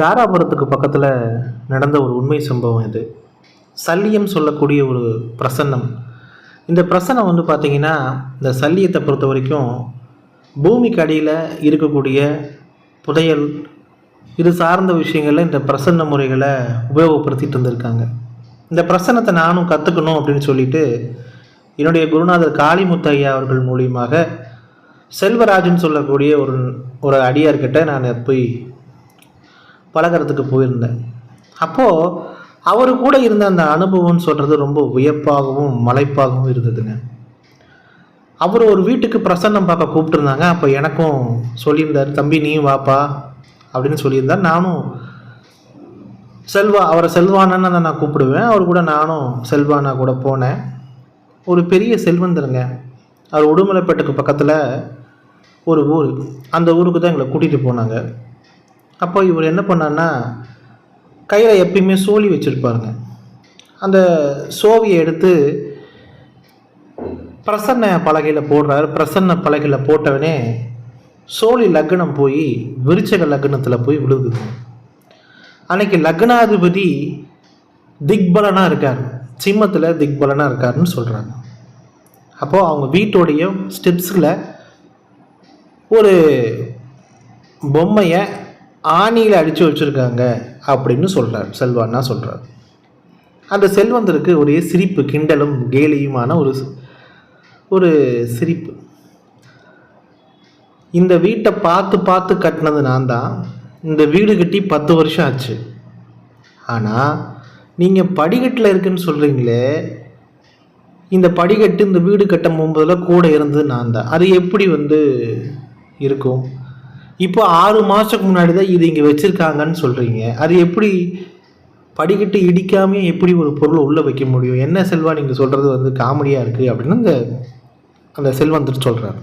தாராபுரத்துக்கு பக்கத்தில் நடந்த ஒரு உண்மை சம்பவம் இது. சல்லியம் சொல்லக்கூடிய ஒரு பிரசன்னம். இந்த பிரசன்னம் வந்து பார்த்திங்கன்னா இந்த சல்லியத்தை பொறுத்த வரைக்கும் பூமிக்கு அடியில் இருக்கக்கூடிய புதையல் இது சார்ந்த விஷயங்களில் இந்த பிரசன்ன முறைகளை உபயோகப்படுத்திகிட்டு இருந்திருக்காங்க இந்த பிரசன்னத்தை நானும் கற்றுக்கணும் அப்படின்னு சொல்லிட்டு என்னுடைய குருநாதர் காளிமுத்து ஐயா அவர்கள் மூலியமாக செல்வராஜன் சொல்லக்கூடிய ஒரு ஒரு அடியார்கிட்ட நான் போய் பழகிறதுக்கு போயிருந்தேன். அப்போது அவர் கூட இருந்த அந்த அனுபவம்னு சொல்கிறது ரொம்ப வியப்பாகவும் மலைப்பாகவும் இருந்ததுங்க. அவர் ஒரு வீட்டுக்கு பிரசன்னம் பார்க்க கூப்பிட்டுருந்தாங்க. அப்போ எனக்கும் சொல்லியிருந்தார் தம்பி நீயும் வாப்பா அப்படின்னு சொல்லியிருந்தார். நானும் செல்வா அவரை செல்வானன்னு தான் நான் கூப்பிடுவேன். அவர் கூட நானும் செல்வானா கூட போனேன். ஒரு பெரிய செல்வந்தருங்க. அவர் உடுமலைப்பேட்டுக்கு பக்கத்தில் ஒரு ஊர் அந்த ஊருக்கு தான் எங்களை கூட்டிகிட்டு போனாங்க. அப்போ இவர் என்ன பண்ணார்னா கையில் எப்பயுமே சோழி வச்சுருப்பாருங்க. அந்த சோவியை எடுத்து பிரசன்ன பலகையில் போடுறாரு. பிரசன்ன பலகையில் போட்டவனே சோழி லக்னம் போய் விருச்சக லக்னத்தில் போய் விழுகுது. அன்னைக்கு லக்னாதிபதி திக்பலனாக இருக்கார். சிம்மத்தில் திக்பலனாக இருக்காருன்னு சொல்கிறாங்க அப்போது அவங்க வீட்டோடைய ஸ்டெப்ஸில் ஒரு பொம்மையை ஆணியில் அடித்து வச்சுருக்காங்க அப்படின்னு சொல்கிறார் செல்வான்னா சொல்கிறார் அந்த செல்வந்தருக்கு ஒரே சிரிப்பு கிண்டலும் கேலியுமான ஒரு ஒரு சிரிப்பு. இந்த வீட்டை பார்த்து பார்த்து கட்டினது நான் தான். இந்த வீடு கட்டி பத்து வருஷம் ஆச்சு. ஆனால் நீங்கள் படிக்கட்டில் இருக்குன்னு சொல்கிறீங்களே இந்த படிக்கட்டு இந்த வீடு கட்டும் போகும்போதில் கூட இருந்தது நான் தான். அது எப்படி வந்து இருக்கும்? இப்போ ஆறு மாதத்துக்கு முன்னாடி தான் இது இங்கே வச்சுருக்காங்கன்னு சொல்கிறீங்க அது எப்படி படிக்கட்டு இடிக்காமே எப்படி ஒரு பொருளை உள்ளே வைக்க முடியும்? என்ன செல்வா நீங்கள் சொல்கிறது வந்து காமெடியாக இருக்குது அப்படின்னு அந்த அந்த செல்வந்துட்டு சொல்கிறாரு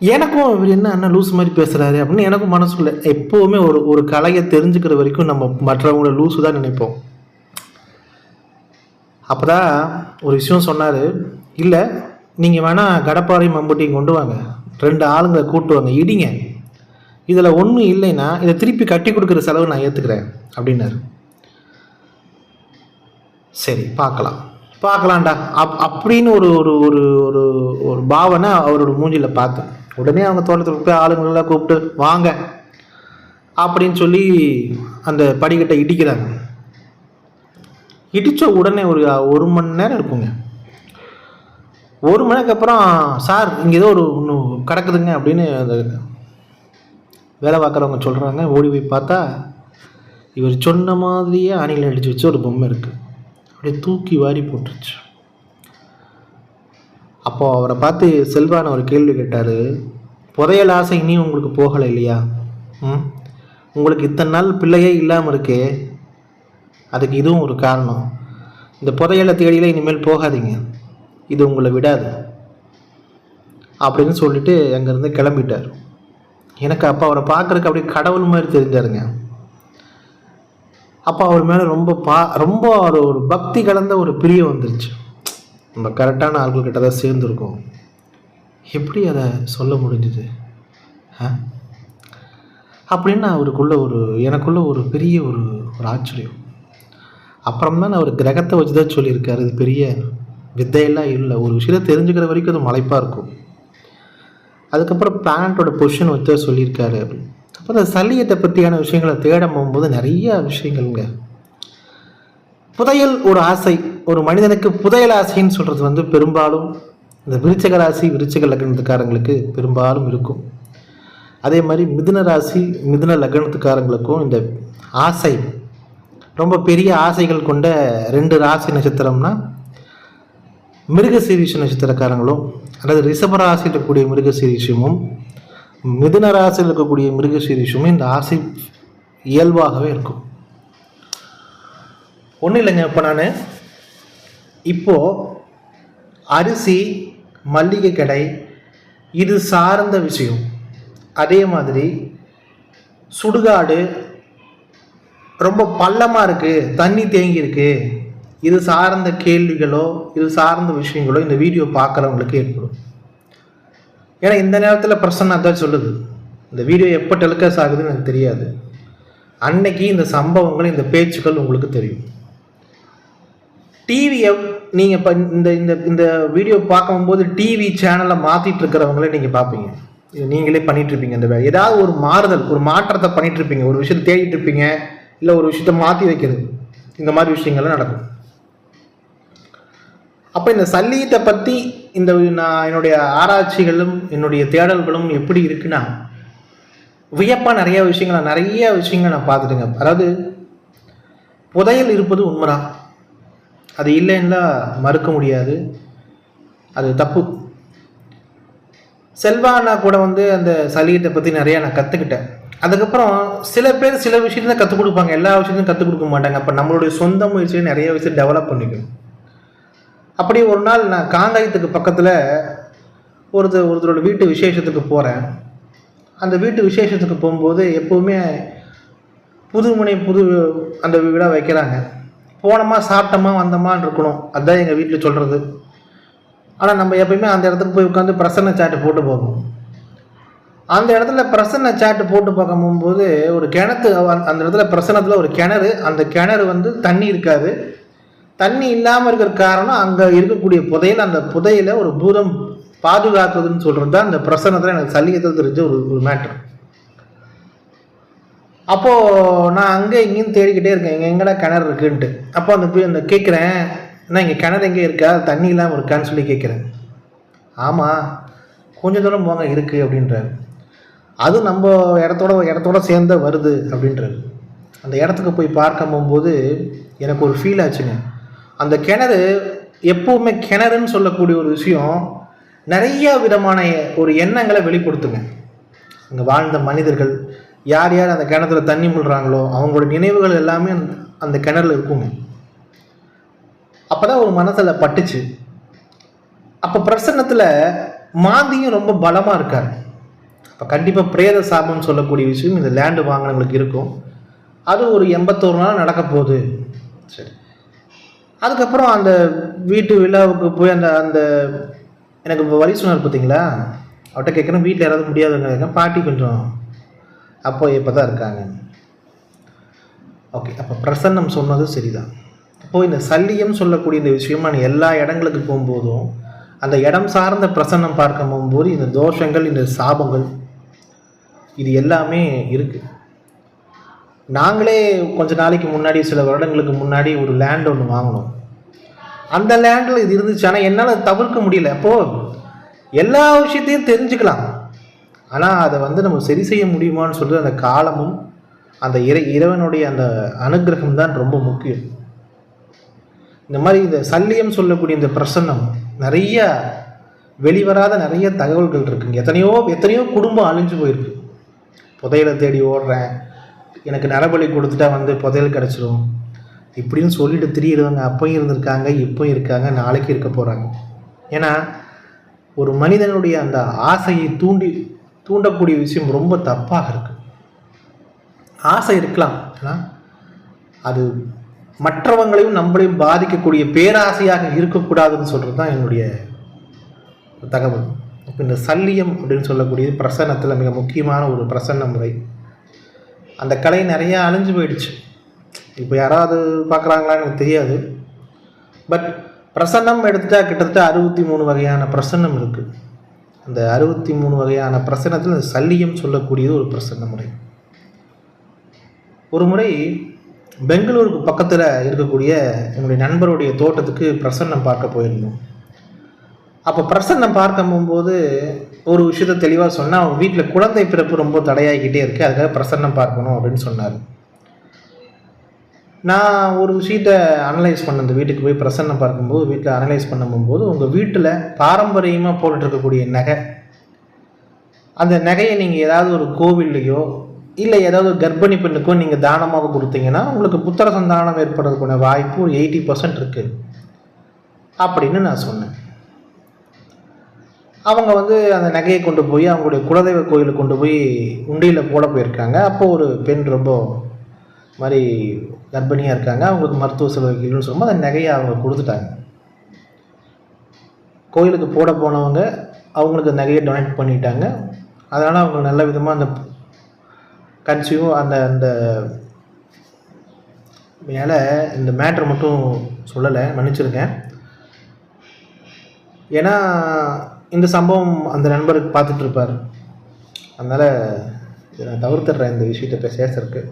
எனக்கும் இவர் என்ன அண்ணா லூஸ் மாதிரி பேசுகிறாரு அப்படின்னு எனக்கும் மனசுக்குள்ள எப்போவுமே ஒரு ஒரு கலையை தெரிஞ்சுக்கிற வரைக்கும் நம்ம மற்றவங்கள லூஸு தான் நினைப்போம். அப்போ தான் ஒரு விஷயம் சொன்னார். இல்லை நீங்கள் வேணால் கடப்பாறை மம்புட்டியும் கொண்டு வாங்க. ரெண்டு ஆளுங்களை கூட்டு வாங்க இடிங்க. இதில் ஒன்றும் இல்லைன்னா இதை திருப்பி கட்டி கொடுக்குற செலவு நான் ஏற்றுக்கிறேன் அப்படின்னாரு. சரி பார்க்கலாம். பார்க்கலாம்டா. அப் அப்படின்னு ஒரு ஒரு ஒரு ஒரு ஒரு பாவனை அவரோட மூஞ்சியில் பார்த்தேன். உடனே அவங்க தோட்டத்துக்கு போய் ஆளுங்களெல்லாம் கூப்பிட்டு வாங்க. அப்படின்னு சொல்லி அந்த படிக்கட்டை இடிக்கிறாங்க. இடித்த உடனே ஒரு ஒரு மணி நேரம் இருக்குங்க. ஒரு மணிக்கு அப்புறம் சார் இங்கே ஏதோ ஒரு ஒன்று கிடக்குதுங்க அப்படின்னு அந்த வேலை பார்க்குறவங்க சொல்கிறாங்க ஓடி போய் பார்த்தா இவர் சொன்ன மாதிரியே அணியில் அடித்து வச்சு ஒரு பொம்மை இருக்குது அப்படியே தூக்கி வாரி போட்டுருச்சு. அப்போது அவரை பார்த்து செல்வான ஒரு கேள்வி கேட்டார். புதையல் ஆசை இனியும் உங்களுக்கு போகலை இல்லையா? ம்? உங்களுக்கு இத்தனை நாள் பிள்ளையே இல்லாமல் இருக்கே. அதுக்கு இதுவும் ஒரு காரணம். இந்த புதையலை தேடியில் இனிமேல் போகாதீங்க. இது உங்களை விடாது. அப்படின்னு சொல்லிட்டு அங்கேருந்து கிளம்பிட்டார். எனக்கு அப்போ அவரை பார்க்குறக்கு அப்படியே கடவுள் மாதிரி தெரிஞ்சாருங்க. அப்போ அவர் மேலே ரொம்ப பா ரொம்ப ஒரு ஒரு பக்தி கலந்த ஒரு பிரியம் வந்துருச்சு. நம்ம கரெக்டான ஆள்கள்கிட்ட தான் சேர்ந்துருக்கோம். எப்படி அதை சொல்ல முடிஞ்சுது? அப்படின்னு அவருக்குள்ள ஒரு எனக்குள்ள ஒரு பெரிய ஒரு ஒரு ஆச்சரியம். அப்புறம் தான் அவர் கிரகத்தை வச்சு தான் சொல்லியிருக்காரு. இது பெரிய வித்தையெல்லாம் இல்லை. ஒரு விஷயத்தை தெரிஞ்சுக்கிற வரைக்கும் அது மலைப்பாக இருக்கும். அதுக்கப்புறம் பிளானட்டோட பொசிஷன் வச்சு சொல்லியிருக்காரு. அப்படின்னு அப்போ அந்த சல்லியத்தை பற்றியான விஷயங்களை தேட போகும்போது நிறைய விஷயங்கள்ங்க. புதையல் ஒரு ஆசை. ஒரு மனிதனுக்கு புதையல் ஆசைன்னு சொல்கிறது வந்து பெரும்பாலும் இந்த விருச்சக ராசி விருச்சக லக்னத்துக்காரங்களுக்கு பெரும்பாலும் இருக்கும். அதே மாதிரி மிதுன ராசி மிதுன லக்னத்துக்காரங்களுக்கும் இந்த ஆசை. ரொம்ப பெரிய ஆசைகள் கொண்ட ரெண்டு ராசி நட்சத்திரம்னா மிருகசீரிஷ நட்சத்திரக்காரங்களும் அல்லது ரிஷபராசியில் இருக்கக்கூடிய மிருகசீரிஷமும் மிதுன ராசியில் இருக்கக்கூடிய மிருகசீரிஷமும் இந்த ஆசை இயல்பாகவே இருக்கும். ஒன்றும் இல்லைங்க இப்போ நான். இப்போது அரிசி மல்லிகை கடை இது சார்ந்த விஷயம். அதே மாதிரி சுடுகாடு ரொம்ப பள்ளமாக இருக்குது தண்ணி தேங்கியிருக்கு இது சார்ந்த கேள்விகளோ இது சார்ந்த விஷயங்களோ இந்த வீடியோ பார்க்குறவங்களுக்கு ஏற்படும். ஏன்னா இந்த நேரத்தில் பிரசன்னா தான் சொல்லுது. இந்த வீடியோ எப்போ டெலிகாஸ்ட் ஆகுதுன்னு எனக்கு தெரியாது. அன்னைக்கு இந்த சம்பவங்கள் இந்த பேச்சுக்கள் உங்களுக்கு தெரியும். டிவியை நீங்கள் இப்போ இந்த இந்த இந்த வீடியோ பார்க்கும்போது டிவி சேனலை மாற்றிட்டு இருக்கிறவங்களே நீங்கள் பார்ப்பீங்க. இது நீங்களே பண்ணிகிட்ருப்பீங்க இந்த வேலை. ஏதாவது ஒரு மாறுதல் ஒரு மாற்றத்தை பண்ணிகிட்ருப்பீங்க இருப்பீங்க. ஒரு விஷயத்தை தேடிட்டு இருப்பீங்க. இல்லை ஒரு விஷயத்த மாற்றி வைக்கிறது. இந்த மாதிரி விஷயங்கள்லாம் நடக்கும். அப்போ இந்த சல்லீத்தை பற்றி இந்த நான் என்னுடைய ஆராய்ச்சிகளும் என்னுடைய தேடல்களும் எப்படி இருக்குன்னா வியப்பாக நிறைய விஷயங்கள் நான் நிறைய விஷயங்கள் நான் பார்த்துட்டுங்க. அதாவது புதையல் இருப்பது உண்மைதான். அது இல்லைன்னா மறுக்க முடியாது. அது தப்பு. செல்வானா கூட வந்து அந்த சலீட்டை பற்றி நிறையா நான் கற்றுக்கிட்டேன் அதுக்கப்புறம் சில பேர் சில விஷயத்தையும் கற்றுக் கொடுப்பாங்க. எல்லா விஷயத்தையும் கற்றுக் கொடுக்க மாட்டாங்க. அப்போ நம்மளுடைய சொந்த முயற்சியை நிறைய விஷயம் டெவலப் பண்ணிக்கணும். அப்படி ஒரு நாள் நான் காங்காயத்துக்கு பக்கத்தில் ஒருத்தர் ஒருத்தரோட வீட்டு விசேஷத்துக்கு போகிறேன் அந்த வீட்டு விசேஷத்துக்கு போகும்போது எப்போவுமே புதுமனை புது அந்த விழா வைக்கிறாங்க. போனோமா சாப்பிட்டோமா வந்தோமான்னு இருக்கணும். அதுதான் எங்கள் வீட்டில் சொல்கிறது ஆனால் நம்ம எப்பயுமே அந்த இடத்துக்கு போய் உட்காந்து பிரசன்ன சாட்டு போட்டு போகும் அந்த இடத்துல பிரசன்ன சாட்டு போட்டு பார்க்க போகும்போது ஒரு கிணத்து அந்த இடத்துல பிரசன்னத்தில் ஒரு கிணறு அந்த கிணறு வந்து தண்ணி இருக்காது. தண்ணி இல்லாமல் இருக்கிற காரணம் அங்கே இருக்கக்கூடிய புதையல் அந்த புதையில் ஒரு பூதம் பாதுகாத்ததுன்னு சொல்கிறது தான் அந்த பிரசனத்தில் எனக்கு சல்லியத்தில் தெரிஞ்ச ஒரு ஒரு மேட்ரு அப்போது நான் அங்கே இங்கேயும் தேடிக்கிட்டே இருக்கேன். எங்கே எங்கடா கிணறு இருக்குன்ட்டு. அப்போ அந்த போய் அந்த கேட்குறேன் என்ன இங்கே கிணறு எங்கே இருக்கா? தண்ணி இல்லாமல் இருக்கான்னு சொல்லி கேட்குறேன் ஆமாம் கொஞ்சம் தூரம் போங்க இருக்குது அப்படின்றாரு. அது நம்ம இடத்தோட இடத்தோட சேர்ந்த வருது அப்படின்றாரு. அந்த இடத்துக்கு போய் பார்க்க போகும்போது எனக்கு ஒரு ஃபீல் ஆச்சுங்க. அந்த கிணறு எப்போவுமே கிணறுன்னு சொல்லக்கூடிய ஒரு விஷயம் நிறைய விதமான ஒரு எண்ணங்களை வெளிப்படுத்துங்க. அங்கே வாழ்ந்த மனிதர்கள் யார் யார் அந்த கிணத்துல தண்ணி முழுறாங்களோ அவங்களோட நினைவுகள் எல்லாமே அந்த- அந்த கிணறுல இருக்குங்க. அப்போ தான் ஒரு மனசில் பட்டுச்சு. அப்போ பிரசன்னத்தில் மாந்தியும் ரொம்ப பலமாக இருக்கார். அப்போ கண்டிப்பாக பிரேத சாபம்னு சொல்லக்கூடிய விஷயம் இந்த லேண்டு வாங்கினவங்களுக்கு இருக்கும். அது ஒரு எண்பத்தோரு நாள் நடக்க போகுது. சரி. அதுக்கப்புறம் அந்த வீட்டு விழாவுக்கு போய் அந்த அந்த எனக்கு இப்போ வழி சொன்னார் பார்த்தீங்களா அவர்கிட்ட கேட்குறேன் வீட்டில் யாராவது முடியாதுன்னு கேட்குறேன் பாட்டி கொஞ்சம் அப்போ இப்போ தான் இருக்காங்க. ஓகே அப்போ பிரசன்னம் சொன்னது சரிதான். அப்போது இந்த சல்லியம் சொல்லக்கூடிய இந்த விஷயம் நான் எல்லா இடங்களுக்கு போகும்போதும் அந்த இடம் சார்ந்த பிரசன்னம் பார்க்க போகும்போது இந்த தோஷங்கள் இந்த சாபங்கள் இது எல்லாமே இருக்குது நாங்களே கொஞ்ச நாளைக்கு முன்னாடி சில வருடங்களுக்கு முன்னாடி ஒரு லேண்ட் ஒன்று வாங்கினோம். அந்த லேண்டில் இது இருந்துச்சு. ஆனால் என்னால் தவிர்க்க முடியல. அப்போது எல்லா விஷயத்தையும் தெரிஞ்சுக்கலாம். ஆனால் அதை வந்து நம்ம சரி செய்ய முடியுமான்னு சொல்லிட்டு அந்த காலமும் அந்த இறை இறைவனுடைய அந்த அனுகிரகம் தான் ரொம்ப முக்கியம். இந்த மாதிரி இந்த சல்லியம் சொல்லக்கூடிய இந்த பிரசன்னம் நிறைய வெளிவராத நிறைய தகவல்கள் இருக்குங்க எத்தனையோ எத்தனையோ குடும்பம் அழிஞ்சு போயிருக்கு. புதையலை தேடி ஓடுறேன். எனக்கு நரபலி கொடுத்துட்டா வந்து புதையல் கிடச்சிரும். இப்படின்னு சொல்லிட்டு திரியிடுவாங்க அப்பயும் இருந்திருக்காங்க இப்போயும் இருக்காங்க நாளைக்கு இருக்க போகிறாங்க ஏன்னா ஒரு மனிதனுடைய அந்த ஆசையை தூண்டி தூண்டக்கூடிய விஷயம் ரொம்ப தப்பாக இருக்குது ஆசை இருக்கலாம். ஆனால் அது மற்றவங்களையும் நம்மளையும் பாதிக்கக்கூடிய பேராசையாக இருக்கக்கூடாதுன்னு சொல்கிறது தான் என்னுடைய தகவல். இப்போ இந்த சல்லியம் அப்படின்னு சொல்லக்கூடிய பிரசன்னத்தில் மிக முக்கியமான ஒரு பிரசன்ன முறை. அந்த கலை நிறையா அழிஞ்சு போயிடுச்சு. இப்போ யாராவது பார்க்குறாங்களான்னு எனக்கு தெரியாது. பட் பிரசன்னம் எடுத்துட்டா கிட்டத்தட்ட அறுபத்தி மூணு வகையான பிரசன்னம் இருக்குது அந்த அறுபத்தி மூணு வகையான பிரசன்னத்தில் இந்த சல்லியம் சொல்லக்கூடியது ஒரு பிரசன்ன முறை. ஒரு முறை பெங்களூருக்கு பக்கத்தில் இருக்கக்கூடிய என்னுடைய நண்பருடைய தோட்டத்துக்கு பிரசன்னம் பார்க்க போயிருந்தோம். அப்போ பிரசன்னம் பார்க்க போகும்போது ஒரு விஷயத்த தெளிவாக சொன்னால் அவங்க வீட்டில் குழந்தை பிறப்பு ரொம்ப தடையாகிக்கிட்டே இருக்குது அதுக்காக பிரசன்னம் பார்க்கணும் அப்படின்னு சொன்னார். நான் ஒரு விஷயத்தை அனலைஸ் பண்ண இந்த வீட்டுக்கு போய் பிரசன்னம் பார்க்கும்போது வீட்டில் அனலைஸ் பண்ணும்போது உங்கள் வீட்டில் பாரம்பரியமாக போட்டுட்டு இருக்கக்கூடிய நகை அந்த நகையை நீங்கள் ஏதாவது ஒரு கோவில்லையோ இல்லை ஏதாவது ஒரு கர்ப்பிணி பெண்ணுக்கோ நீங்கள் தானமாக கொடுத்தீங்கன்னா உங்களுக்கு புத்திர சந்தானம் ஏற்படுறதுக்கான வாய்ப்பு ஒரு எயிட்டி பர்சன்ட் இருக்குது அப்படின்னு நான் சொன்னேன். அவங்க வந்து அந்த நகையை கொண்டு போய் அவங்களுடைய குலதெய்வ கோயிலுக்கு கொண்டு போய் உண்டியில் போட போயிருக்காங்க. அப்போ ஒரு பெண் ரொம்ப மாதிரி கர்ப்பிணியாக இருக்காங்க. அவங்களுக்கு மருத்துவ செலவுகள்னு சொல்லும்போது அந்த நகையை அவங்க கொடுத்துட்டாங்க. கோயிலுக்கு போட போனவங்க அவங்களுக்கு நகையை டொனேட் பண்ணிட்டாங்க. அதனால் அவங்க நல்ல விதமாக அந்த கன்சியூ அந்த அந்த மேலே இந்த மேட்ரு மட்டும் சொல்லலை மன்னிச்சிருக்கேன். ஏன்னா இந்த சம்பவம் அந்த நண்பருக்கு பார்த்துட்ருப்பார் அதனால் இதை நான் தவிர்த்துடுறேன். இந்த விஷயத்தை பேச பேசுறதுக்கு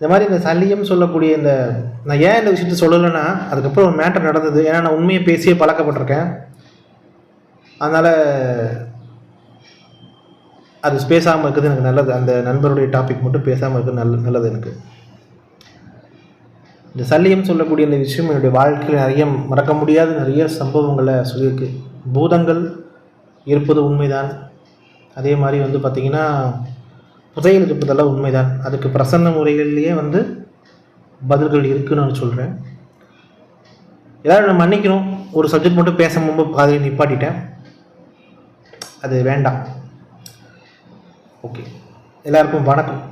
இந்த மாதிரி இந்த சல்லியம் சொல்லக்கூடிய இந்த நான் ஏன் இந்த விஷயத்த சொல்லலைன்னா அதுக்கப்புறம் ஒரு மேட்டர் நடந்தது. ஏன்னா நான் உண்மையை பேசியே பழக்கப்பட்டிருக்கேன். அதனால் அது பேசாமல் இருக்கிறது எனக்கு நல்லது. அந்த நண்பருடைய டாபிக் மட்டும் பேசாமல் இருக்கிறது நல்ல நல்லது எனக்கு. இந்த சல்லியம் சொல்லக்கூடிய இந்த விஷயம் என்னுடைய வாழ்க்கையில் நிறைய மறக்க முடியாத நிறைய சம்பவங்களை சொல்லியிருக்கு. பூதங்கள் இருப்பது உண்மைதான். அதே மாதிரி வந்து பார்த்திங்கன்னா புதையல் இருப்பதெல்லாம் உண்மைதான். அதுக்கு பிரசன்ன முறைகள்லேயே வந்து பதில்கள் இருக்குன்னு நான் சொல்கிறேன் ஏதாவது நான் மன்னிக்கணும். ஒரு சப்ஜெக்ட் மட்டும் பேசும்போது பாதையை நிப்பாட்டிட்டேன். அது வேண்டாம். ஓகே எல்லாருக்கும் வணக்கம்.